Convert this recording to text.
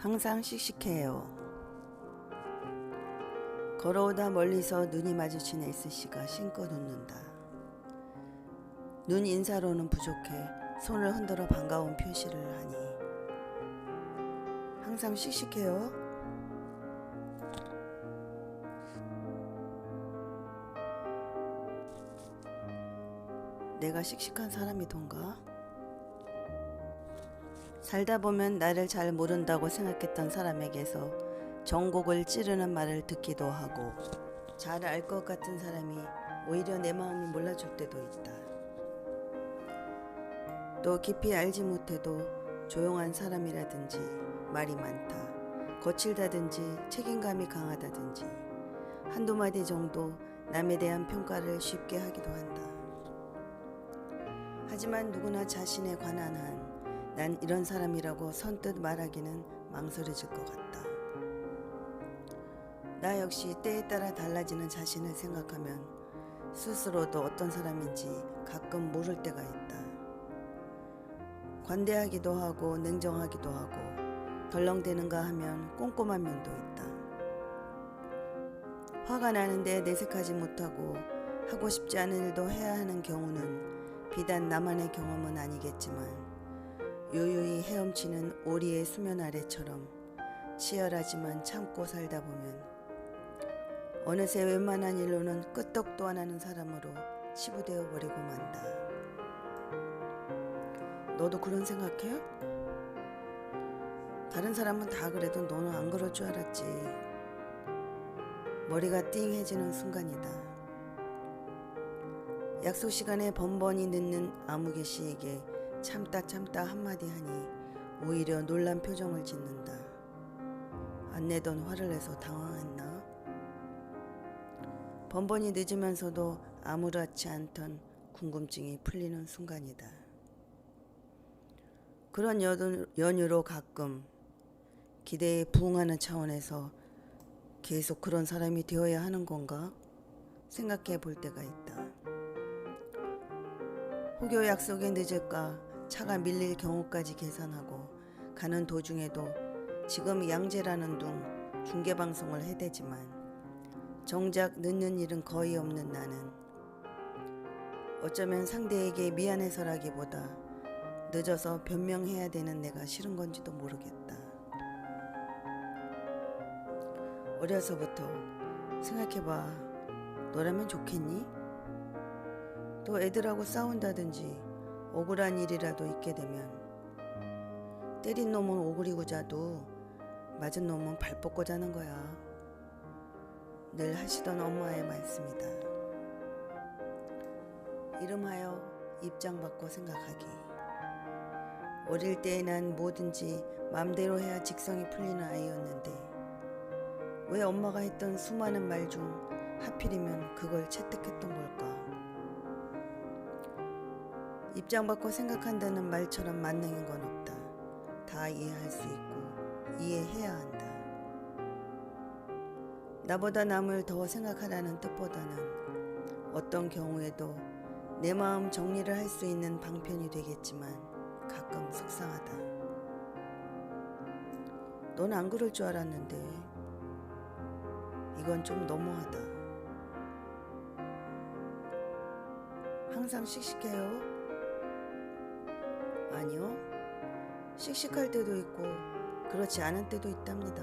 항상 씩씩해요. 걸어오다 멀리서 눈이 마주친 S씨가 신고 눕는다. 눈 인사로는 부족해 손을 흔들어 반가운 표시를 하니 항상 씩씩해요. 내가 씩씩한 사람이던가? 살다 보면 나를 잘 모른다고 생각했던 사람에게서 정곡을 찌르는 말을 듣기도 하고 잘 알 것 같은 사람이 오히려 내 마음을 몰라줄 때도 있다. 또 깊이 알지 못해도 조용한 사람이라든지 말이 많다, 거칠다든지 책임감이 강하다든지 한두 마디 정도 남에 대한 평가를 쉽게 하기도 한다. 하지만 누구나 자신에 관한 한 난 이런 사람이라고 선뜻 말하기는 망설여질 것 같다. 나 역시 때에 따라 달라지는 자신을 생각하면 스스로도 어떤 사람인지 가끔 모를 때가 있다. 관대하기도 하고 냉정하기도 하고 덜렁대는가 하면 꼼꼼한 면도 있다. 화가 나는데 내색하지 못하고 하고 싶지 않은 일도 해야 하는 경우는 비단 나만의 경험은 아니겠지만 요요히 헤엄치는 오리의 수면 아래처럼 치열하지만 참고 살다 보면 어느새 웬만한 일로는 끄떡도 안 하는 사람으로 치부되어 버리고 만다. 너도 그런 생각해? 다른 사람은 다 그래도 너는 안 그럴 줄 알았지. 머리가 띵해지는 순간이다. 약속 시간에 번번이 늦는 아무개 씨에게 참다 참다 한마디 하니 오히려 놀란 표정을 짓는다. 안 내던 화를 내서 당황했나? 번번이 늦으면서도 아무렇지 않던 궁금증이 풀리는 순간이다. 그런 연유- 연유로 가끔 기대에 부응하는 차원에서 계속 그런 사람이 되어야 하는 건가 생각해 볼 때가 있다. 혹여 약속에 늦을까 차가 밀릴 경우까지 계산하고 가는 도중에도 지금 양재라는 둥 중계방송을 해대지만 정작 늦는 일은 거의 없는 나는 어쩌면 상대에게 미안해서라기보다 늦어서 변명해야 되는 내가 싫은 건지도 모르겠다. 어려서부터 생각해봐. 너라면 좋겠니? 또 애들하고 싸운다든지 억울한 일이라도 있게 되면 때린 놈은 오그리고 자도 맞은 놈은 발 뻗고 자는 거야. 늘 하시던 엄마의 말씀이다. 이름하여 입장 바꿔 생각하기. 어릴 때 난 뭐든지 맘대로 해야 직성이 풀리는 아이였는데 왜 엄마가 했던 수많은 말 중 하필이면 그걸 채택했던 걸까? 입장 바꿔 생각한다는 말처럼 만능인 건 없다. 다 이해할 수 있고 이해해야 한다. 나보다 남을 더 생각하라는 뜻보다는 어떤 경우에도 내 마음 정리를 할 수 있는 방편이 되겠지만 가끔 속상하다. 넌 안 그럴 줄 알았는데 이건 좀 너무하다. 항상 씩씩해요. 아니요. 씩씩할 때도 있고 그렇지 않은 때도 있답니다.